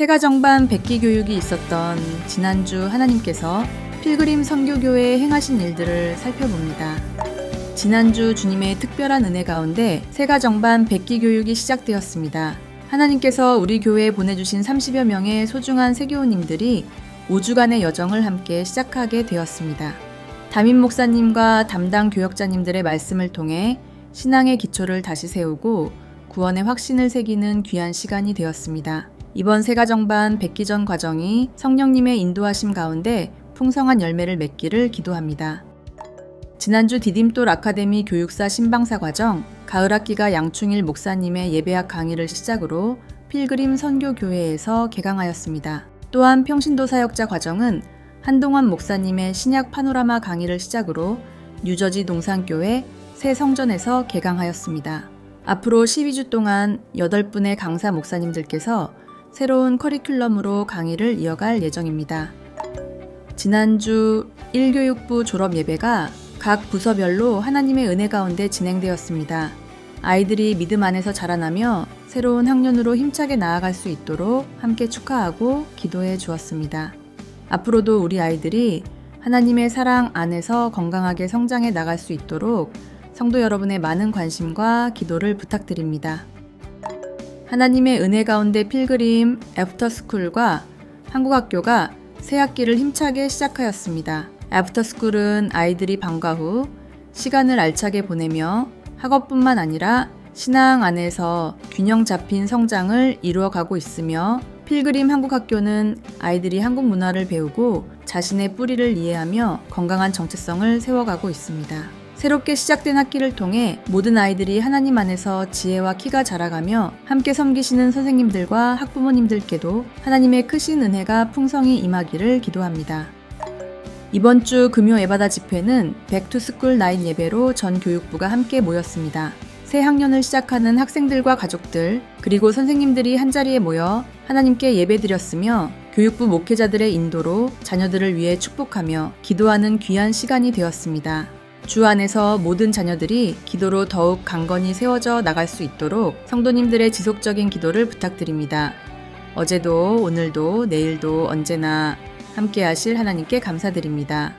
세가정반 백기 교육이 있었던 지난주 하나님께서 필그림 선교교회에 행하신 일들을 살펴봅니다. 지난주 주님의 특별한 은혜 가운데 세가정반 백기 교육이 시작되었습니다. 하나님께서 우리 교회에 보내주신 30여 명의 소중한 세교우님들이 5주간의 여정을 함께 시작하게 되었습니다. 담임 목사님과 담당 교역자님들의 말씀을 통해 신앙의 기초를 다시 세우고 구원의 확신을 새기는 귀한 시간이 되었습니다. 이번 세가정반 백기전 과정이 성령님의 인도하심 가운데 풍성한 열매를 맺기를 기도합니다. 지난주 디딤돌 아카데미 교육사 신방사 과정, 가을 학기가 양충일 목사님의 예배학 강의를 시작으로 필그림 선교교회에서 개강하였습니다. 또한 평신도 사역자 과정은 한동환 목사님의 신약 파노라마 강의를 시작으로 뉴저지 동산교회 새 성전에서 개강하였습니다. 앞으로 12주 동안 8분의 강사 목사님들께서 새로운 커리큘럼으로 강의를 이어갈 예정입니다. 지난주 1교육부 졸업 예배가 각 부서별로 하나님의 은혜 가운데 진행되었습니다. 아이들이 믿음 안에서 자라나며 새로운 학년으로 힘차게 나아갈 수 있도록 함께 축하하고 기도해 주었습니다. 앞으로도 우리 아이들이 하나님의 사랑 안에서 건강하게 성장해 나갈 수 있도록 성도 여러분의 많은 관심과 기도를 부탁드립니다. 하나님의 은혜 가운데 필그림 애프터스쿨과 한국학교가 새 학기를 힘차게 시작하였습니다. 애프터스쿨은 아이들이 방과 후 시간을 알차게 보내며 학업뿐만 아니라 신앙 안에서 균형 잡힌 성장을 이루어가고 있으며 필그림 한국학교는 아이들이 한국 문화를 배우고 자신의 뿌리를 이해하며 건강한 정체성을 세워가고 있습니다. 새롭게 시작된 학기를 통해 모든 아이들이 하나님 안에서 지혜와 키가 자라가며 함께 섬기시는 선생님들과 학부모님들께도 하나님의 크신 은혜가 풍성히 임하기를 기도합니다. 이번 주 금요 에바다 집회는 백투스쿨 나인 예배로 전 교육부가 함께 모였습니다. 새 학년을 시작하는 학생들과 가족들, 그리고 선생님들이 한자리에 모여 하나님께 예배드렸으며 교육부 목회자들의 인도로 자녀들을 위해 축복하며 기도하는 귀한 시간이 되었습니다. 주 안에서 모든 자녀들이 기도로 더욱 강건히 세워져 나갈 수 있도록 성도님들의 지속적인 기도를 부탁드립니다. 어제도 오늘도 내일도 언제나 함께 하실 하나님께 감사드립니다.